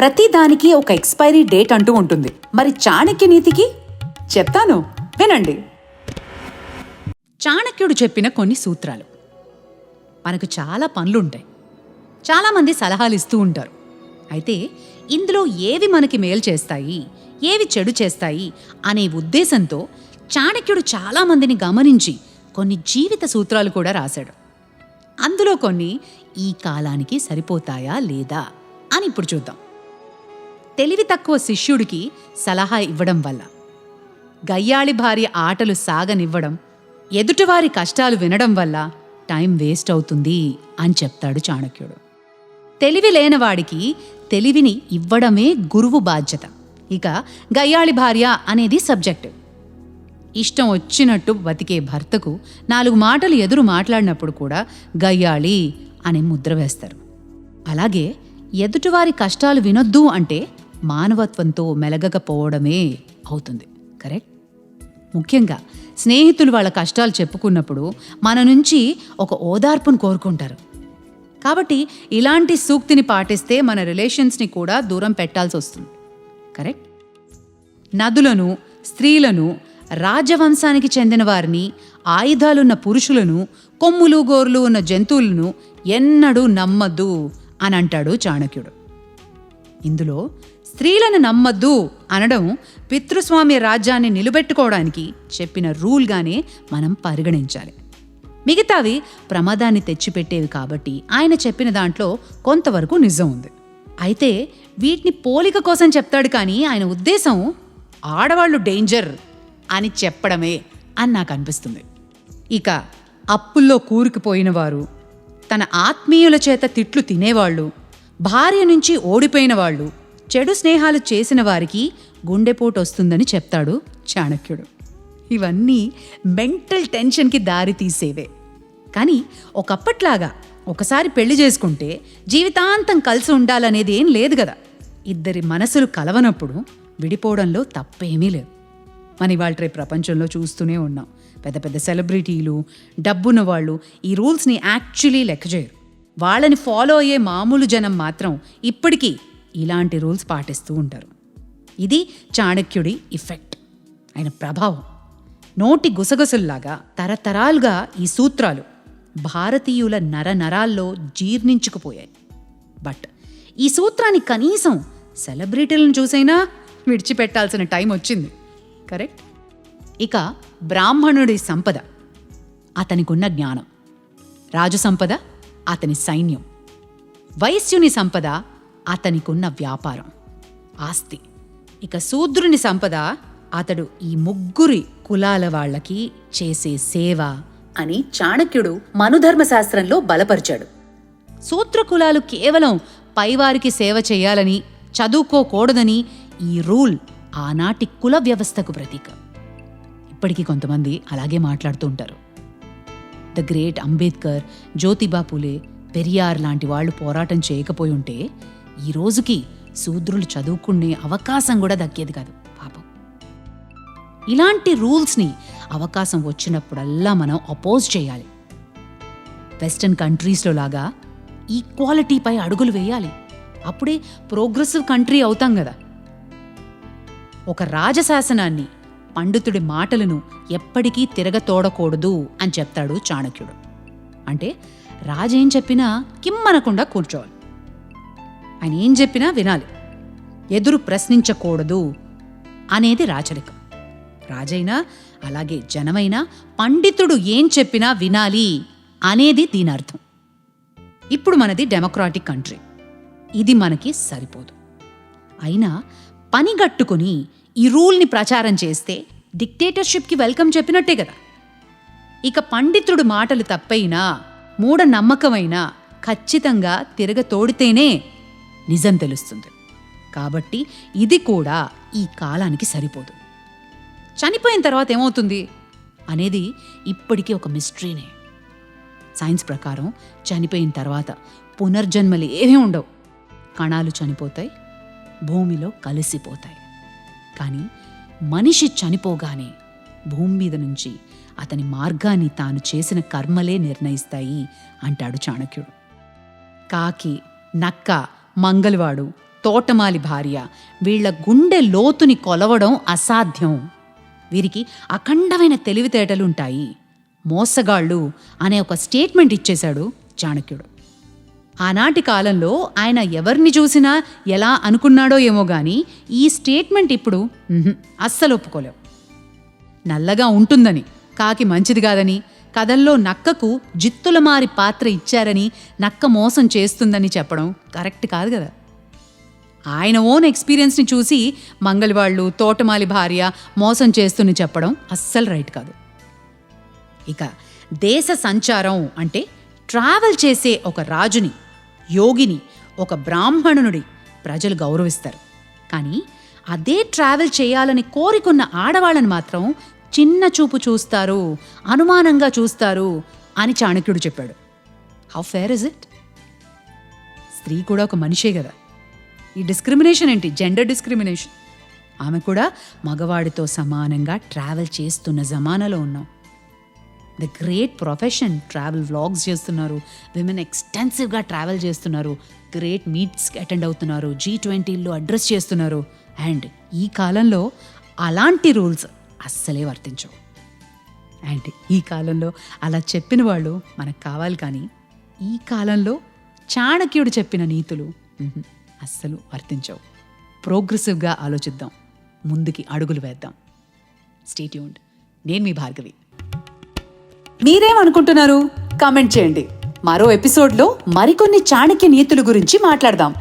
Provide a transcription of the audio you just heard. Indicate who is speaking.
Speaker 1: ప్రతి దానికి ఒక ఎక్స్పైరీ డేట్ అంటూ ఉంటుంది. మరి చాణక్య నీతికి? చెప్తాను. వినండి. చాణక్యుడు చెప్పిన కొన్ని సూత్రాలు. మనకు చాలా పనులుంటాయి. చాలామంది సలహాలు ఇస్తూ ఉంటారు. అయితే ఇందులో ఏవి మనకి మేలు చేస్తాయి? ఏవి చెడు చేస్తాయి? అనే ఉద్దేశంతో చాణక్యుడు చాలామందిని గమనించి కొన్ని జీవిత సూత్రాలు కూడా రాశాడు. అందులో కొన్ని ఈ కాలానికి సరిపోతాయా లేదా అని ఇప్పుడు చూద్దాం. తెలివి తక్కువ శిష్యుడికి సలహా ఇవ్వడం వల్ల. గయ్యాళి భార్య ఆటలు సాగనివ్వడం ఎదుటివారి కష్టాలు వినడం వల్ల టైం వేస్ట్ అవుతుంది అని చెప్తాడు చాణక్యుడు. తెలివి లేనివాడికి తెలివిని ఇవ్వడమే గురువు బాధ్యత. ఇక గయ్యాళి భార్య అనేది సబ్జెక్ట్. ఇష్టం వచ్చినట్టు బతికే భర్తకు నాలుగు మాటలు ఎదురు మాట్లాడినప్పుడు కూడా గయ్యాళి అనే ముద్ర వేస్తారు. అలాగే ఎదుటివారి కష్టాలు వినొద్దు అంటే మానవత్వంతో మెలగకపోవడమే అవుతుంది. కరెక్ట్? ముఖ్యంగా స్నేహితులు వాళ్ళ కష్టాలు చెప్పుకున్నప్పుడు మన నుంచి ఒక ఓదార్పును కోరుకుంటారు. కాబట్టి ఇలాంటి సూక్తిని పాటిస్తే మన రిలేషన్స్ని కూడా దూరం పెట్టాల్సి వస్తుంది. కరెక్ట్? నదులను స్త్రీలను రాజవంశానికి చెందిన వారిని ఆయుధాలున్న పురుషులను కొమ్ములు గోర్లు ఉన్న జంతువులను ఎన్నడూ నమ్మద్దు అని అంటాడు చాణక్యుడు. ఇందులో స్త్రీలను నమ్మద్దు అనడం పితృస్వామ్య రాజ్యాన్ని నిలబెట్టుకోవడానికి చెప్పిన రూల్గానే మనం పరిగణించాలి. మిగతావి ప్రమాదాన్ని తెచ్చిపెట్టేవి కాబట్టి ఆయన చెప్పిన దాంట్లో కొంతవరకు నిజం ఉంది. అయితే వీటిని పోలిక కోసం చెప్తాడు కానీ ఆయన ఉద్దేశం ఆడవాళ్ళు డేంజర్ అని చెప్పడమే అని నాకు అనిపిస్తుంది. ఇక అప్పుల్లో కూరుకుపోయిన వారు తన ఆత్మీయుల చేత తిట్లు తినేవాళ్ళు భార్య నుంచి ఓడిపోయిన వాళ్ళు చెడు స్నేహాలు చేసిన వారికి గుండెపోటు వస్తుందని చెప్తాడు చాణక్యుడు. ఇవన్నీ మెంటల్ టెన్షన్కి దారి తీసేవే. కానీ ఒకప్పట్లాగా ఒకసారి పెళ్ళి చేసుకుంటే జీవితాంతం కలిసి ఉండాలనేది ఏం లేదు కదా ఇద్దరి మనసులు కలవనప్పుడు విడిపోవడంలో తప్పేమీ లేదు. మన ఇవాళ రేపు ప్రపంచంలో చూస్తూనే ఉన్నాం. పెద్ద పెద్ద సెలబ్రిటీలు డబ్బున్న వాళ్ళు ఈ రూల్స్ని యాక్చువల్లీ లెక్క చేయరు వాళ్ళని ఫాలో అయ్యే మామూలు జనం మాత్రం ఇప్పటికీ ఇలాంటి రూల్స్ పాటిస్తూ ఉంటారు. ఇది చాణక్యుడి ఇఫెక్ట్ ఆయన ప్రభావం. నోటి గుసగుసల్లాగా తరతరాలుగా ఈ సూత్రాలు భారతీయుల నరనరాల్లో జీర్ణించుకుపోయాయి. బట్ ఈ సూత్రాన్ని కనీసం సెలబ్రిటీలను చూసైనా విడిచిపెట్టాల్సిన టైం వచ్చింది. కరెక్ట్? ఇక బ్రాహ్మణుడి సంపద అతనికున్న జ్ఞానం. రాజు సంపద అతని సైన్యం. వైశ్యుని సంపద అతనికున్న వ్యాపారం ఆస్తి. ఇక శూద్రుని సంపద అతడు ఈ ముగ్గురి కులాల వాళ్ళకి చేసే సేవ అని చాణక్యుడు మనుధర్మశాస్త్రంలో బలపరిచాడు. సూత్ర కులాలు కేవలం పైవారికి సేవ చేయాలని చదువుకోకూడదని ఈ రూల్ ఆనాటి కుల వ్యవస్థకు ప్రతీక. ఇప్పటికీ కొంతమంది అలాగే మాట్లాడుతూ ఉంటారు. ద గ్రేట్ అంబేద్కర్ జ్యోతిబాపులే పెరియార్ లాంటి వాళ్ళు పోరాటం చేయకపోయి ఉంటే ఈ రోజుకి శూద్రులు చదువుకునే అవకాశం కూడా దక్కేది కాదు పాపం. ఇలాంటి రూల్స్ని అవకాశం వచ్చినప్పుడల్లా మనం అపోజ్ చేయాలి. వెస్టర్న్ కంట్రీస్లో లాగా ఈక్వాలిటీపై అడుగులు వేయాలి. అప్పుడే ప్రోగ్రెసివ్ కంట్రీ అవుతాం కదా. ఒక రాజశాసనాన్ని పండితుడి మాటలను ఎప్పటికీ తిరగతోడకూడదు అని చెప్తాడు చాణక్యుడు. అంటే రాజేం చెప్పినా కిమ్మనకుండా కూర్చోవాలి. ఆయన ఏం చెప్పినా వినాలి. ఎదురు ప్రశ్నించకూడదు అనేది రాచరికం. రాజైనా అలాగే జనమైనా పండితుడు ఏం చెప్పినా వినాలి అనేది దీని అర్థం ఇప్పుడు మనది డెమోక్రాటిక్ కంట్రీ. ఇది మనకి సరిపోదు. అయినా పనిగట్టుకుని ఈ రూల్ని ప్రచారం చేస్తే డిక్టేటర్షిప్కి వెల్కమ్ చెప్పినట్టే కదా. ఇక పండితుడు మాటలు తప్పైనా మూఢనమ్మకమైనా ఖచ్చితంగా ఖచ్చితంగా తిరగతోడితేనే నిజం తెలుస్తుంది. కాబట్టి ఇది కూడా ఈ కాలానికి సరిపోదు. చనిపోయిన తర్వాత ఏమవుతుంది? అనేది ఇప్పటికీ ఒక మిస్టరీనే సైన్స్ ప్రకారం చనిపోయిన తర్వాత పునర్జన్మలు ఏమీ ఉండవు. కణాలు చనిపోతాయి భూమిలో కలిసిపోతాయి. కానీ మనిషి చనిపోగానే భూమి మీద నుంచి అతని మార్గాన్ని తాను చేసిన కర్మలే నిర్ణయిస్తాయి అంటాడు చాణక్యుడు. కాకి నక్క మంగళవాడు తోటమాలి భార్య. వీళ్ళ గుండె లోతుని కొలవడం అసాధ్యం. వీరికి అఖండమైన తెలివితేటలుంటాయి. మోసగాళ్ళు అనే ఒక స్టేట్మెంట్ ఇచ్చేశాడు చాణక్యుడు. ఆనాటి కాలంలో ఆయన ఎవరిని చూసినా ఎలా అనుకున్నాడో ఏమో గాని ఈ స్టేట్మెంట్ ఇప్పుడు అస్సలు ఒప్పుకోలేవు నల్లగా ఉంటుందని కాకి మంచిది కాదని కథల్లో నక్కకు జిత్తులమారి పాత్ర ఇచ్చారని నక్క మోసం చేస్తుందని చెప్పడం కరెక్ట్ కాదు కదా. ఆయన ఓన్ ఎక్స్పీరియన్స్ని చూసి మంగళవాళ్ళు తోటమాలి భార్య మోసం చేస్తుని చెప్పడం అస్సలు రైట్ కాదు. ఇక దేశ సంచారం అంటే ట్రావెల్ చేసే ఒక రాజుని యోగిని ఒక బ్రాహ్మణునుడి ప్రజలు గౌరవిస్తారు. కానీ అదే ట్రావెల్ చేయాలని కోరికున్న ఆడవాళ్ళని మాత్రం చిన్న చూపు చూస్తారు అనుమానంగా చూస్తారు అని చాణక్యుడు చెప్పాడు. హౌ ఫేర్ ఇస్ ఇట్ స్త్రీ కూడా ఒక మనిషే కదా. ఈ డిస్క్రిమినేషన్ ఏంటి? జెండర్ డిస్క్రిమినేషన్ ఆమె కూడా మగవాడితో సమానంగా ట్రావెల్ చేస్తున్న జమానాలో ఉన్నాం. The great profession travel vlogs చేస్తున్నారు. విమెన్ ఎక్స్టెన్సివ్గా ట్రావెల్ చేస్తున్నారు. గ్రేట్ మీట్స్కి అటెండ్ అవుతున్నారు. జీ ట్వంటీల్లో అడ్రస్ చేస్తున్నారు. అండ్ ఈ కాలంలో అలాంటి రూల్స్ అస్సలే వర్తించవు. అండ్ ఈ కాలంలో అలా చెప్పిన వాళ్ళు మనకు కావాలి కానీ ఈ కాలంలో చాణక్యుడు చెప్పిన నీతులు అస్సలు వర్తించవు. ప్రోగ్రెసివ్గా ఆలోచిద్దాం. ముందుకి అడుగులు వేద్దాం. స్టేట్యూండ్ నేను మీ భార్గవి. మీరేమనుకుంటున్నారు కామెంట్ చేయండి. మరో ఎపిసోడ్లో మరికొన్ని చాణక్య నీతుల గురించి మాట్లాడదాం.